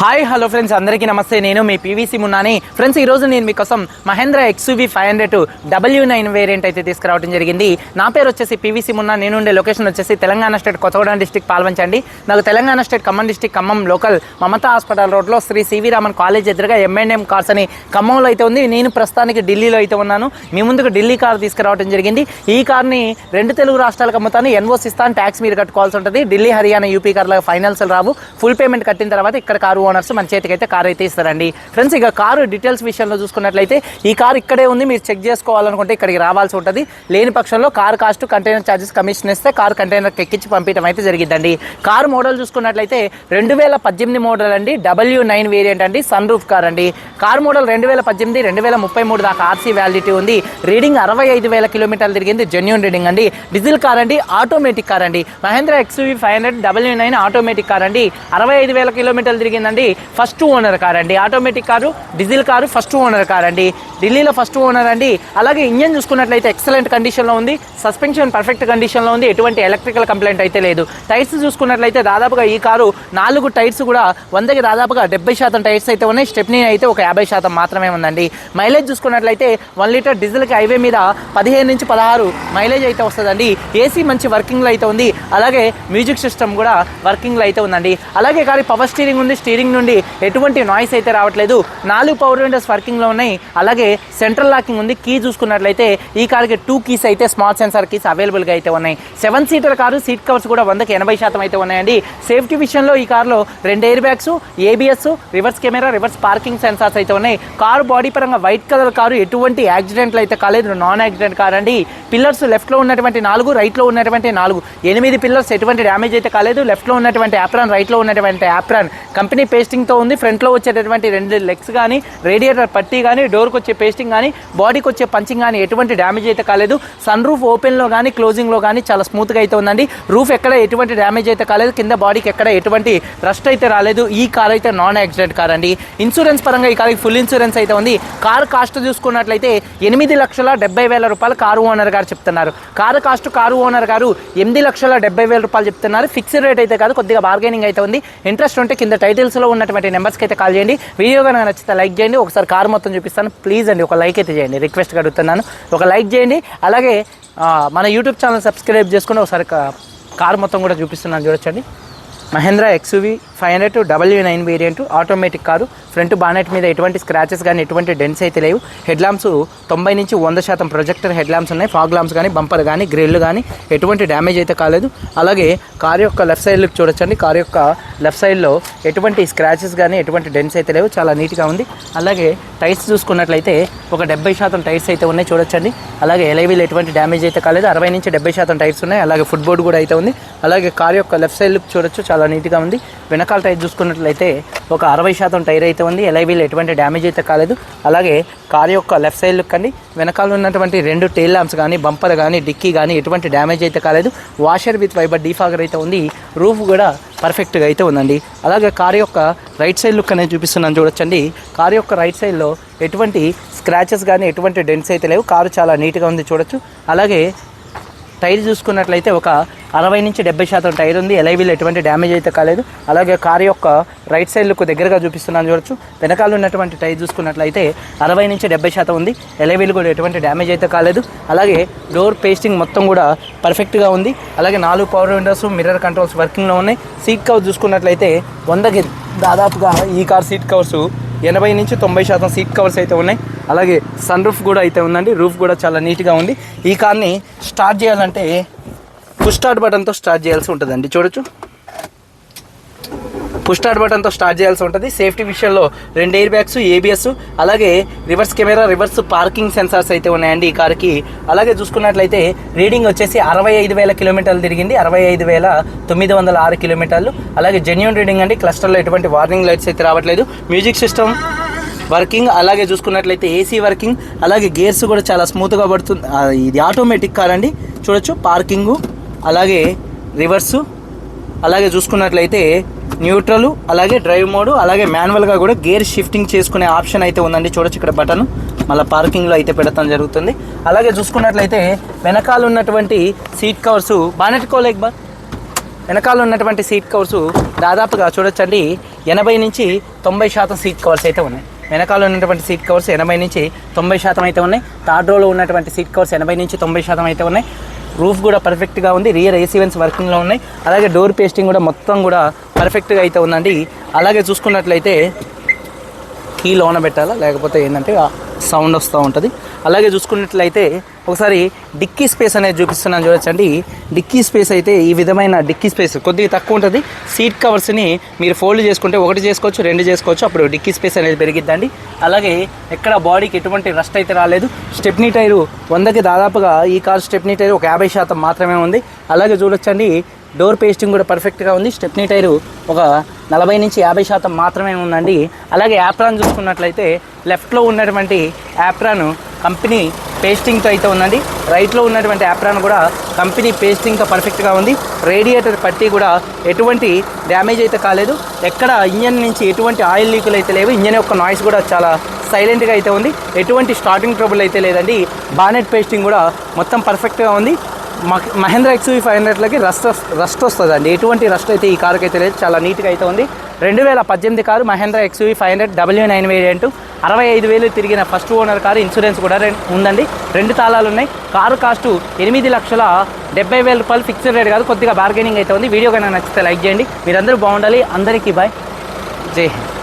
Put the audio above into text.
Hi hello friends అందరికీ నమస్తే. నేను మీ పీవీసీ మున్నాని. ఫ్రెండ్స్ ఈరోజు నేను మీకోసం Mahindra XUV five hundred W nine variant అయితే తీసుకురావడం జరిగింది. నా పేరు వచ్చేసి పీవీసీ మున్నా. నేను ఉండే లొకేషన్ వచ్చేసి తెలంగాణ స్టేట్ కొత్తగూడెం డిస్టిక్ పాల్వంచండి. నాకు Telangana state Khammam district Khammam local Mamata hospital రోడ్లో శ్రీ సివి రామన్ కాలేజ్ ఎదురుగా ఎంఎన్ఎం కార్స్ అని ఖమ్మంలో అయితే ఉంది. నేను ప్రస్తుతానికి ఢిల్లీలో అయితే ఉన్నాను. మీ ముందుకు ఢిల్లీ కార్ తీసుకురావడం జరిగింది. ఈ కార్ని రెండు తెలుగు రాష్ట్రాలకు అమ్ముతాను. ఎన్ఓస్ ఇస్తాను. ట్యాక్స్ మీరు కట్టుకోవాల్సి ఉంటుంది. ఢిల్లీ హర్యానా యూపీ కార్ల ఫైనాన్స్ రావు. ఫుల్ పేమెంట్ కట్టిన తర్వాత ఇక్కడ కారు ఓనర్స్ మన చేతికి అయితే కారు అయితే ఇస్తారండి. ఫ్రెండ్స్ ఇక కారు డీటెయిల్స్ విషయంలో చూసుకున్నట్లయితే ఈ కారు ఇక్కడే ఉంది మీరు చెక్ చేసుకోవాలనుకుంటే ఇక్కడికి రావాల్సి ఉంటుంది. లేని పక్షంలో car cost container charges commission ఇస్తే కారు కంటైనర్ ఎక్కించి పంపించడం అయితే జరిగిద్దండి. కారు మోడల్ చూసుకున్నట్లయితే రెండు వేల పద్దెనిమిది మోడల్ అండి. డబ్ల్యూ నైన్ వేరియంట్ అండి సన్ రూఫ్ కార్ అండి. కార్ మోడల్ రెండు వేల పద్దెనిమిది రెండు వేల ముప్పై మూడు దాకా ఆర్సీ వ్యాలిడిటీ ఉంది. రీడింగ్ అరవై ఐదు వేల కిలోమీటర్లు తిరిగింది జెన్యున్ రీడింగ్ అండి. డీజిల్ కార్ అండి ఆటోమేటిక్ కార్ అండి. Mahindra XUV five hundred W nine automatic car అండి. అరవై ఐదు వేల కిలోమీటర్లు తిరిగిందండి. ఫస్ట్ ఓనర్ కార్ అండి automatic car diesel car first owner car అండి ఢిల్లీలో ఫస్ట్ ఓనర్ అండి. అలాగే ఇంజన్ చూసుకున్నట్లయితే ఎక్సలెంట్ కండిషన్లో ఉంది. సస్పెన్షన్ పర్ఫెక్ట్ కండిషన్లో ఉంది. ఎటువంటి ఎలక్ట్రికల్ కంప్లైంట్ అయితే లేదు. టైర్స్ చూసుకున్నట్లయితే దాదాపుగా ఈ కారు నాలుగు టైర్స్ కూడా వందకి దాదాపుగా డెబ్బై శాతం టైర్స్ అయితే ఉన్నాయి. స్టెప్నీ అయితే ఒక యాభై శాతం మాత్రమే ఉందండి. మైలేజ్ చూసుకున్నట్లయితే వన్ లీటర్ డీజిల్కి హైవే మీద పదిహేను నుంచి పదహారు మైలేజ్ అయితే వస్తుందండి. ఏసీ మంచి వర్కింగ్లో అయితే ఉంది. అలాగే మ్యూజిక్ సిస్టమ్ కూడా వర్కింగ్లో అయితే ఉందండి. అలాగే కానీ పవర్ స్టీరింగ్ ఉంది. స్టీరింగ్ నుండి ఎటువంటి నాయిస్ అయితే రావట్లేదు. నాలుగు పవర్ విండోస్ వర్కింగ్లో ఉన్నాయి. అలాగే సెంట్రల్ లాకింగ్ ఉంది. కీ చూసుకున్నట్లయితే ఈ కార్కి టూ కీస్ అయితే స్మార్ట్ సెన్సార్ కీస్ అవైలబుల్గా అయితే ఉన్నాయి. Seven seater car seat covers కూడా వందకి ఎనభై శాతం అయితే ఉన్నాయండి. సేఫ్టీ విషయంలో ఈ కార్లో రెండు air bags ABS reverse camera reverse parking sensors అయితే ఉన్నాయి. కారు బాడీ పరంగా వైట్ కలర్ కారు ఎటువంటి యాక్సిడెంట్లు అయితే కాలేదు. నాన్ యాక్సిడెంట్ కార్ అండి. పిల్లర్స్ లెఫ్ట్లో ఉన్నటువంటి నాలుగు రైట్లో ఉన్నటువంటి నాలుగు. ఎనిమిది పిల్లర్స్ ఎటువంటి డ్యామేజ్ అయితే కాలేదు. లెఫ్ట్లో ఉన్నటువంటి యాప్రాన్ రైట్లో ఉన్నటువంటి యాప్రాన్ కంపెనీ పేస్టింగ్తో ఉంది. ఫ్రంట్లో వచ్చేటటువంటి రెండు లెగ్స్ కానీ రేడియేటర్ పట్టీ కానీ డోర్కి వచ్చే పేస్టింగ్ కానీ బాడీకి వచ్చే పంచింగ్ కానీ ఎటువంటి డ్యామేజ్ అయితే కాలేదు. సన్ రూఫ్ ఓపెన్లో కానీ క్లోజింగ్లో కానీ చాలా స్మూత్గా అయితే ఉందండి. రూఫ్ ఎక్కడ ఎటువంటి డ్యామేజ్ అయితే కాలేదు. కింద బాడీకి ఎక్కడ ఎటువంటి రస్ట్ అయితే రాలేదు. ఈ కార్ అయితే నాన్ యాక్సిడెంట్ కార్ అండి. ఇన్సూరెన్స్ పరంగా ఈ కార్కి ఫుల్ ఇన్సూరెన్స్ అయితే ఉంది. కార్ కాస్ట్ చూసుకున్నట్లయితే ఎనిమిది లక్షల డెబ్బై వేల రూపాయలు కారు ఓనర్ గారు చెప్తున్నారు. కారు కాస్ట్ కారు ఓనర్ గారు ఎనిమిది లక్షల డెబ్బై వేల రూపాయలు చెప్తున్నారు. ఫిక్స్డ్ రేట్ అయితే కాదు కొద్దిగా బార్గెనింగ్ అయితే ఉంది. ఇంట్రెస్ట్ ఉంటే కింద టైటిల్స్లో ఉన్నటువంటి నెంబర్స్కి అయితే కాల్ చేయండి. వీడియో కనుక నచ్చితే లైక్ చేయండి. ఒకసారి కార్ మొత్తం చూపిస్తాను. ప్లీజ్ అండి ఒక లైక్ అయితే చేయండి. రిక్వెస్ట్ అడుగుతున్నాను. ఒక లైక్ చేయండి. అలాగే మన యూట్యూబ్ ఛానల్ సబ్స్క్రైబ్ చేసుకుని ఒకసారి కార్ మొత్తం కూడా చూపిస్తున్నాను. చూడొచ్చండి. Mahindra XUV five hundred W nine variant automatic car. Front bonnet మీద ఎటువంటి స్క్రాచెస్ కానీ ఎటువంటి డెన్స్ అయితే లేవు. హెడ్ ల్యాంప్స్ తొంభై నుంచి వంద శాతం ప్రొజెక్టర్ హెడ్ ల్యాంప్స్ ఉన్నాయి. ఫాగ్ ల్యాంప్స్ కానీ బంపర్ కానీ గ్రిల్ కానీ ఎటువంటి డ్యామేజ్ అయితే కాలేదు. అలాగే కార్ యొక్క లెఫ్ట్ సైడ్ లుక్ చూడొచ్చండి. కార్ యొక్క లెఫ్ట్ సైడ్లో ఎటువంటి స్క్రాచెస్ కానీ ఎటువంటి డెన్స్ అయితే లేవు. చాలా నీట్గా ఉంది. అలాగే టైర్స్ చూసుకున్నట్లయితే ఒక డెబ్బై శాతం టైర్స్ అయితే ఉన్నాయి చూడొచ్చండి. అలాగే ఎలైవీలు ఎటువంటి డ్యామేజ్ అయితే కాలేదు. అరవై నుంచి డెబ్బై శాతం టైర్స్ ఉన్నాయి. అలాగే ఫుట్ బోర్డ్ కూడా అయితే ఉంది. అలాగే కార్ యొక్క లెఫ్ట్ సైడ్ లుక్ చూడొచ్చు. చాలా నీట్గా ఉంది. వెనకాల టైర్ చూసుకున్నట్లయితే ఒక అరవై శాతం టైర్ అయితే ఉంది. ఎలైవీలు ఎటువంటి డ్యామేజ్ అయితే కాలేదు. అలాగే కార్ యొక్క లెఫ్ట్ సైడ్ లుక్ అండి. వెనకాల ఉన్నటువంటి రెండు టైల్ ల్యాంప్స్ కానీ బంపర్ కానీ డిక్కీ కానీ ఎటువంటి డ్యామేజ్ అయితే కాలేదు. వాషర్ విత్ వైబర్ డీఫాగర్ అయితే ఉంది. రూఫ్ కూడా పర్ఫెక్ట్గా అయితే ఉందండి. అలాగే కార్ యొక్క రైట్ సైడ్ లుక్ అనేది చూపిస్తున్నాను చూడొచ్చండి. కార్ యొక్క రైట్ సైడ్లో ఎటువంటి స్క్రాచెస్ కానీ ఎటువంటి డెంట్స్ అయితే లేవు. కారు చాలా నీట్గా ఉంది చూడొచ్చు. అలాగే టైర్ చూసుకున్నట్లయితే ఒక అరవై నుంచి డెబ్బై శాతం టైర్ ఉంది. ఎలైవీలు ఎటువంటి డ్యామేజ్ అయితే కాలేదు. అలాగే కార్ యొక్క రైట్ సైడ్ లుక్ దగ్గరగా చూపిస్తున్నాను చూడొచ్చు. వెనకాల ఉన్నటువంటి టైర్ చూసుకున్నట్లయితే అరవై నుంచి డెబ్బై శాతం ఉంది. ఎలైవీలు కూడా ఎటువంటి డ్యామేజ్ అయితే కాలేదు. అలాగే డోర్ పేస్టింగ్ మొత్తం కూడా పర్ఫెక్ట్గా ఉంది. అలాగే నాలుగు పవర్ విండోస్ మిర్రర్ కంట్రోల్స్ వర్కింగ్లో ఉన్నాయి. సీట్ కవర్ చూసుకున్నట్లయితే వందకి దాదాపుగా ఈ కార్ సీట్ కవర్స్ ఎనభై నుంచి తొంభై శాతం సీట్ కవర్స్ అయితే ఉన్నాయి. అలాగే సన్ రూఫ్ కూడా అయితే ఉందండి. రూఫ్ కూడా చాలా నీట్గా ఉంది. ఈ కార్ని స్టార్ట్ చేయాలంటే పుష్ స్టార్ట్ బటన్తో స్టార్ట్ చేయాల్సి ఉంటుందండి చూడొచ్చు. పుష్ స్టార్ట్ బటన్తో స్టార్ట్ చేయాల్సి ఉంటుంది. సేఫ్టీ విషయంలో రెండు ఎయిర్ బ్యాగ్స్ ఏబిఎస్ అలాగే reverse camera reverse parking sensors అయితే ఉన్నాయండి ఈ కార్కి అలాగే చూసుకున్నట్లయితే రీడింగ్ వచ్చేసి అరవై ఐదు వేల కిలోమీటర్లు తిరిగింది. అరవై ఐదు వేల తొమ్మిది వందల ఆరు కిలోమీటర్లు. అలాగే జెన్యున్ రీడింగ్ అండి. క్లస్టర్లో ఎటువంటి వార్నింగ్ లైట్స్ అయితే రావట్లేదు. మ్యూజిక్ సిస్టమ్ వర్కింగ్ అలాగే చూసుకున్నట్లయితే ఏసీ వర్కింగ్ అలాగే గేర్స్ కూడా చాలా స్మూత్గా పడుతుంది ఇది ఆటోమేటిక్ కార్ అండి. చూడొచ్చు. పార్కింగు అలాగే రివర్సు అలాగే చూసుకున్నట్లయితే న్యూట్రల్ అలాగే డ్రైవ్ మోడ్ అలాగే మాన్యువల్గా కూడా గేర్ షిఫ్టింగ్ చేసుకునే ఆప్షన్ అయితే ఉందండి. చూడొచ్చు ఇక్కడ బటన్. మళ్ళీ పార్కింగ్లో అయితే పెడతాం జరుగుతుంది. అలాగే చూసుకున్నట్లయితే వెనకాల ఉన్నటువంటి సీట్ కవర్స్ బానెట్ కోలేక్ బా వెనకాల ఉన్నటువంటి సీట్ కవర్స్ దాదాపుగా చూడొచ్చండి ఎనభై నుంచి తొంభై శాతం సీట్ కవర్స్ అయితే ఉన్నాయి. వెనకాల ఉన్నటువంటి సీట్ కవర్స్ ఎనభై నుంచి తొంభై శాతం అయితే ఉన్నాయి. థర్డ్ రోలో ఉన్నటువంటి సీట్ కవర్స్ ఎనభై నుంచి తొంభై శాతం అయితే ఉన్నాయి. రూఫ్ కూడా పర్ఫెక్ట్గా ఉంది. రియర్ ఏసీ వెన్స్ వర్కింగ్లో ఉన్నాయి. అలాగే డోర్ పేస్టింగ్ కూడా మొత్తం కూడా పర్ఫెక్ట్గా అయితే ఉందండి. అలాగే చూసుకున్నట్లయితే కీ లోన పెట్టాలా? లేకపోతే ఏంటంటే సౌండ్ వస్తూ ఉంటుంది. అలాగే చూసుకున్నట్లయితే ఒకసారి డిక్కీ స్పేస్ అనేది చూపిస్తున్నాను చూడొచ్చండి డిక్కీ స్పేస్ అయితే ఈ విధమైన డిక్కీ స్పేస్ కొద్దిగా తక్కువ ఉంటుంది. సీట్ కవర్స్ని మీరు ఫోల్డ్ చేసుకుంటే ఒకటి చేసుకోవచ్చు రెండు చేసుకోవచ్చు అప్పుడు డిక్కీ స్పేస్ అనేది పెరిగిద్దండి. అలాగే ఎక్కడ బాడీకి ఎటువంటి రస్ట్ అయితే రాలేదు. స్టెప్నీ టైరు వందకి దాదాపుగా ఈ కార్ స్టెప్నీ టైర్ ఒక యాభై శాతం మాత్రమే ఉంది. అలాగే చూడొచ్చండి. డోర్ పేస్టింగ్ కూడా పర్ఫెక్ట్గా ఉంది. స్టెప్నీ టైరు ఒక నలభై నుంచి యాభై శాతం మాత్రమే ఉందండి. అలాగే యాప్రాన్ చూసుకున్నట్లయితే లెఫ్ట్లో ఉన్నటువంటి యాప్రాన్ కంపెనీ పేస్టింగ్తో అయితే ఉందండి. రైట్లో ఉన్నటువంటి యాప్రాన్ కూడా కంపెనీ పేస్టింగ్తో పర్ఫెక్ట్గా ఉంది. రేడియేటర్ పట్టి కూడా ఎటువంటి డ్యామేజ్ అయితే కాలేదు. ఎక్కడ ఇంజన్ నుంచి ఎటువంటి ఆయిల్ లీకులు అయితే లేవు. ఇంజన్ యొక్క నాయిస్ కూడా చాలా సైలెంట్గా అయితే ఉంది. ఎటువంటి స్టార్టింగ్ ట్రబుల్ అయితే లేదండి. బానెట్ పేస్టింగ్ కూడా మొత్తం పర్ఫెక్ట్గా ఉంది. మహేంద్ర ఎక్స్వీ ఫైవ్ హండ్రెడ్లకి రస్ట్ రస్ట్ వస్తుంది అండి ఎటువంటి రస్ట్ అయితే ఈ కారుకి అయితే లేదు. చాలా నీట్గా అయితే ఉంది. రెండు వేల పద్దెనిమిది car Mahindra XUV five hundred W nine variant అరవై ఐదు వేలు తిరిగిన ఫస్ట్ ఓనర్ కారు ఇన్సూరెన్స్ కూడా ఉందండి. రెండు తాళాలు ఉన్నాయి. కారు కాస్ట్ ఎనిమిది లక్షల డెబ్బై వేల రూపాయలు ఫిక్స్డ్ రేట్ కాదు. కొద్దిగా బార్గెనింగ్ అయితే ఉంది. వీడియో కన్నా నచ్చితే లైక్ చేయండి. మీరందరూ బాగుండాలి. అందరికీ బాయ్ జై హింద్.